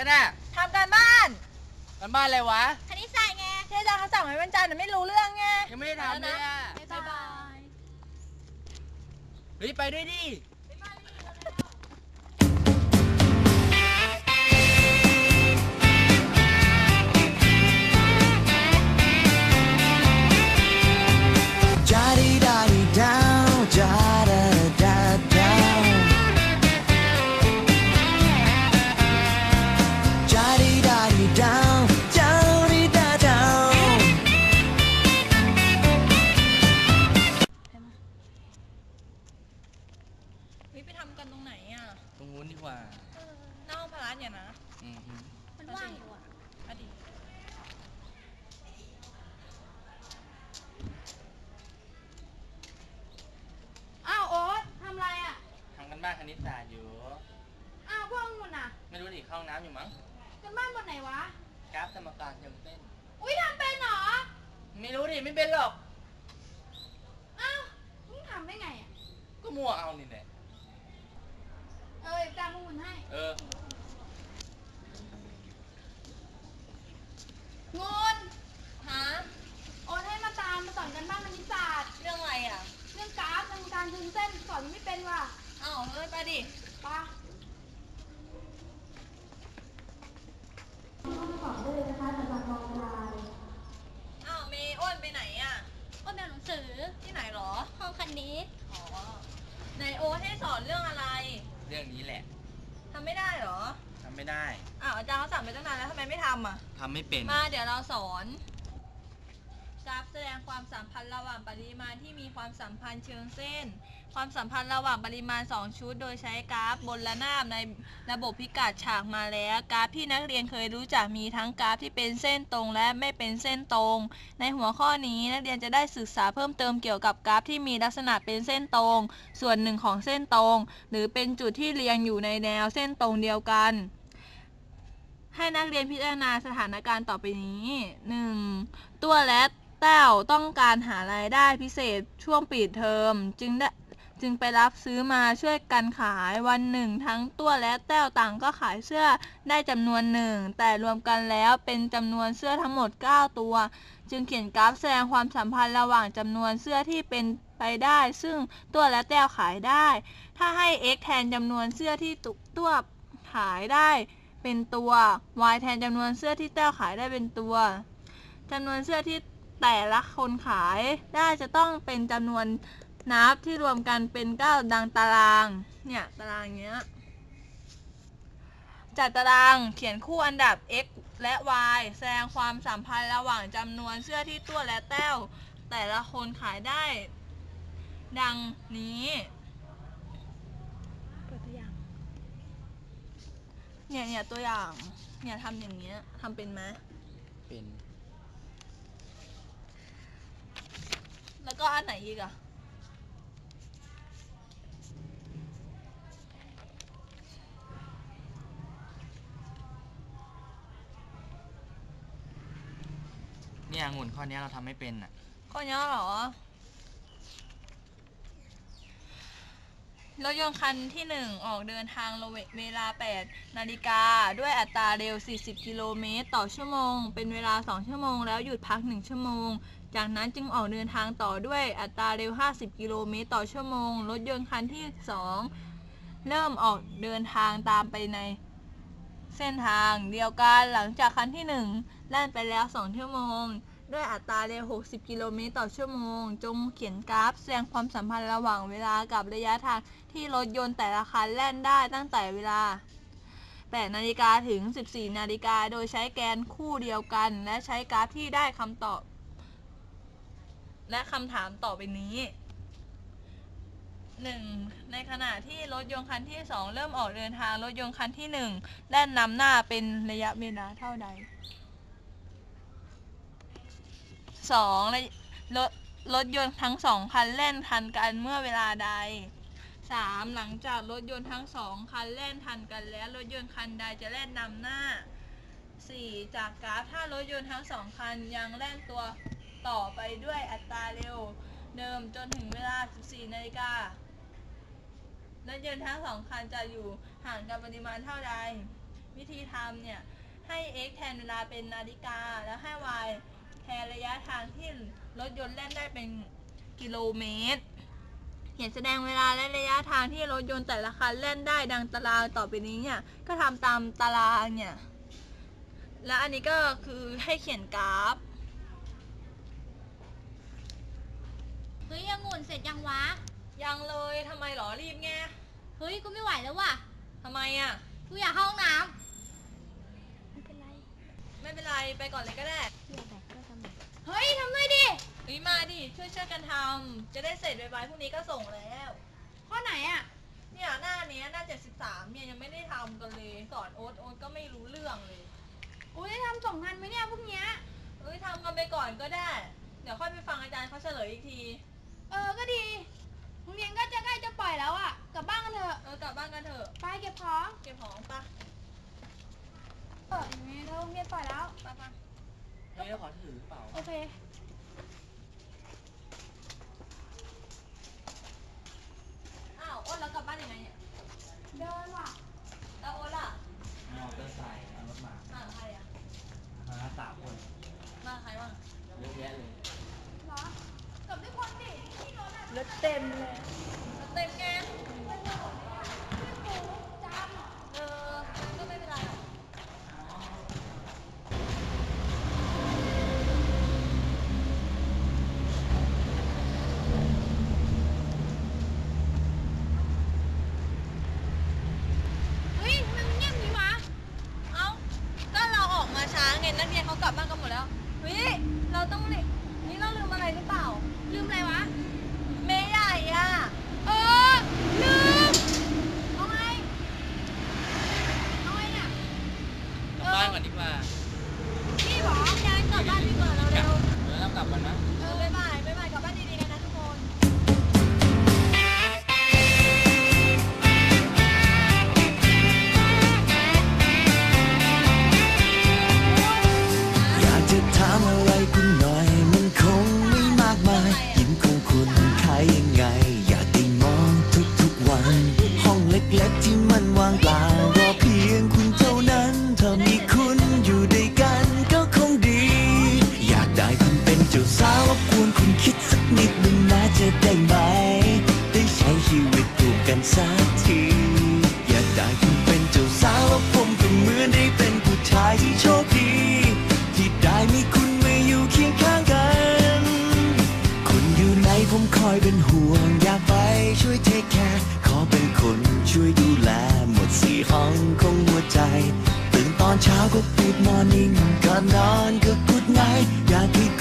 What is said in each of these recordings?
กันน่ะทำการบ้านการบ้านอะไรวะ คณิตศาสตร์ไงที่อาจารย์เขาสั่งให้วันจันทร์น่ะไม่รู้เรื่องไงยังไม่ได้ทำเลยอะบ๊ายบาย เฮ้ยไปด้วยดิำกันบ้านคณิตศาสตร์อยู่ อ้าวพวกองุ่นอะไม่รู้ดิเข้าห้องน้ำอยู่มั้งกันบ้านบนไหนวะ กราฟสมการเชิงเส้น อุ้ยทำเป็นเหรอ ไม่รู้ดิไม่เป็นหรอก อ้าวมึงทำได้ไงอะ ก็มั่วเอานี่แหละ เออจ้างพวกมึงให้ เอองนฮะโอ๊ตให้มาตามมาสอนกันบ้านคณิตศาสตร์ เรื่องอะไรอะ เรื่องกราฟทางการดึงเส้นสอนไม่เป็นว่ะ อ้าวเฮ้ยไปดิปะอ้าวเมย์อ้วนไปไหนอะอ้นแบบหนังสือที่ไหนหรอ ห้องคณิตอ๋อในโอ๊ตให้สอนเรื่องอะไรเรื่องนี้แหละทำไม่ได้เหรอทำไม่ได้อ้าวอาจารย์เขาสั่งไปตั้งนานแล้วทำไมไม่ทำอะ ทำไม่เป็น มาเดี๋ยวเราสอนกราฟแสดงความสัมพันธ์ระหว่างปริมาณที่มีความสัมพันธ์เชิงเส้น ความสัมพันธ์ระหว่างปริมาณ 2 ชุด โดยใช้กราฟบนระนาบในระบบพิกัดฉากมาแล้ว กราฟที่นักเรียนเคยรู้จักมีทั้งกราฟที่เป็นเส้นตรงและไม่เป็นเส้นตรง ในหัวข้อนี้นักเรียนจะได้ศึกษาเพิ่มเติมเกี่ยวกับกราฟที่มีลักษณะเป็นเส้นตรง ส่วนหนึ่งของเส้นตรง หรือเป็นจุดที่เรียงอยู่ในแนวเส้นตรงเดียวกัน ให้นักเรียนพิจารณาสถานการณ์ต่อไปนี้ 1. ตัวและแต้วต้องการหารายได้พิเศษช่วงปิดเทอมจึงได้ จึงไปรับซื้อมาช่วยกันขายวันหนึ่ง ทั้งตัวและแต้วต่างก็ขายเสื้อได้จำนวนหนึ่ง แต่รวมกันแล้วเป็นจำนวนเสื้อทั้งหมด 9 ตัว จึงเขียนกราฟแสดงความสัมพันธ์ระหว่างจำนวนเสื้อที่เป็นไปได้ ซึ่งตัวและแต้วขายได้ ถ้าให้ x แทนจำนวนเสื้อที่ตุตัวขายได้ เป็นตัว y แทนจำนวนเสื้อที่แต้วขายได้เป็นตัวจำนวนเสื้อที่แต่ละคนขายได้จะต้องเป็นจำนวน นับที่รวมกันเป็นเก้าดังตาราง เนี่ยตารางเนี้ย จัดตารางเขียนคู่อันดับ x และ y แสดงความสัมพันธ์ระหว่างจำนวนเสื้อที่ตัวและแต้ว แต่ละคนขายได้ ดังนี้เปิดตัวอย่างเนี่ยเนี่ยตัวอย่าง เนี่ยทำอย่างเงี้ยทำเป็นไหมเป็น แล้วก็อันไหนอีกอะ องุ่นข้อนี้เราทำไม่เป็นอะข้อนี้เหรอ รถยนต์คันที่หนึ่งออกเดินทางเวเวลา 8 นาฬิกา ด้วยอัตราเร็ว 40 กิโลเมตรต่อชั่วโมง เป็นเวลา 2 ชั่วโมง แล้วหยุดพัก 1 ชั่วโมง จากนั้นจึงออกเดินทางต่อด้วยอัตราเร็ว 50 กิโลเมตรต่อชั่วโมง รถยนต์คันที่ 2 เริ่มออกเดินทางตามไปในเส้นทางเดียวกันหลังจากคันที่ 1 แล่นไปแล้ว 2 ชั่วโมง ด้วยอัตราเร็ว 60 กิโลเมตรต่อชั่วโมง จงเขียนกราฟแสดงความสัมพันธ์ระหว่างเวลากับระยะทางที่รถยนต์แต่ละคันแล่นได้ตั้งแต่เวลา 8 นาฬิกาถึง 14 นาฬิกา โดยใช้แกนคู่เดียวกัน และใช้กราฟที่ได้คำตอบ และคำถามต่อไปนี้ 1. ในขณะที่รถยนต์คันที่ 2 เริ่มออกเดินทาง รถยนต์คันที่ 1 แล่นนำหน้าเป็นระยะเวลาเท่าใด สองรถรถยนต์ทั้งสองคันแล่นทันกันเมื่อเวลาใดสามหลังจากรถยนต์ทั้งสองคันแล่นทันกันแล้วรถยนต์คันใดจะแล่นนำหน้าสี่จากกราฟถ้ารถยนต์ทั้งสองคันยังแล่นตัวต่อไปด้วยอัตราเร็ว เดิมจนถึงเวลา 14นาฬิการถยนต์ทั้งสองคันจะอยู่ห่างกันปริมาณเท่าใด วิธีทำเนี่ย ให้ x แทนเวลาเป็นนาฬิกา แล้วให้ y แทนระยะทางที่รถยนต์แล่นได้เป็นกิโลเมตร เขียนแสดงเวลาและระยะทางที่รถยนต์แต่ละคันแล่นได้ดังตารางต่อไปนี้เนี่ย ก็ทำตามตารางเนี่ย แล้วอันนี้ก็คือให้เขียนกราฟเฮ้ยองุ่นเสร็จยังวะ ยังเลยทำไมหรอรีบไงเฮ้ยกูไม่ไหวแล้วว่ะทำไมอะกูอยากเข้าห้องน้ำไม่เป็นไร ไม่เป็นไรไปก่อนเลยก็ได้ เฮ้ยทำเลยดิเฮ้ยมาดิช่วยช่วยๆกันทำจะได้เสร็จไวๆพรุ่งนี้ก็ส่งแล้ว ข้อไหนอะ เนี่ยหน้าเนี้ยหน้า 73เนี่ยยังไม่ได้ทำกันเลยสอนโอ๊ตโอ๊ตก็ไม่รู้เรื่องเลย อุ้ยได้ทำส่งทันไหมเนี่ยพวกเนี้ย เอ้ยทำกันไปก่อนก็ได้ เดี๋ยวค่อยไปฟังอาจารย์เขาเฉลยอีกที เออ ก็ดีโรงเรียนก็จะใกล้จะปล่อยแล้วอะ กลับบ้านกันเถอะ เออกลับบ้านกันเถอะ ไปเก็บของ เก็บของปะเออนี่เราโรงเรียนปล่อยแล้วปะปะ เฮ้ยเราขอถือเปล่า โอเค อ้าวโอ๊ตแล้วกลับบ้านยังไงเนี่ย เดินว่ะ แล้วโอ๊ตล่ะ มอเตอร์ไซค์เอารถมา มากับใครอะ มาสามคน มากับใครบ้าง เยอะแยะเลย เหรอกลับด้วยคนดิที่รถอะ รถเต็มเลยรถเต็มไง จาม เออ ก็ไม่เป็นไรหรอก เฮ้ยทำไมมันเงียบอย่างนี้วะ เอ้า ก็เราออกมาช้าไงนักเรียนเขากลับบ้านกันหมดแล้ว เฮ้ย เราต้องรีบ นี่เราลืมอะไรหรือเปล่า ลืมอะไรวะ ก็พูดมอร์นิ่งก่อนนอนก็พูดไนอยากให้คุณ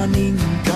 กู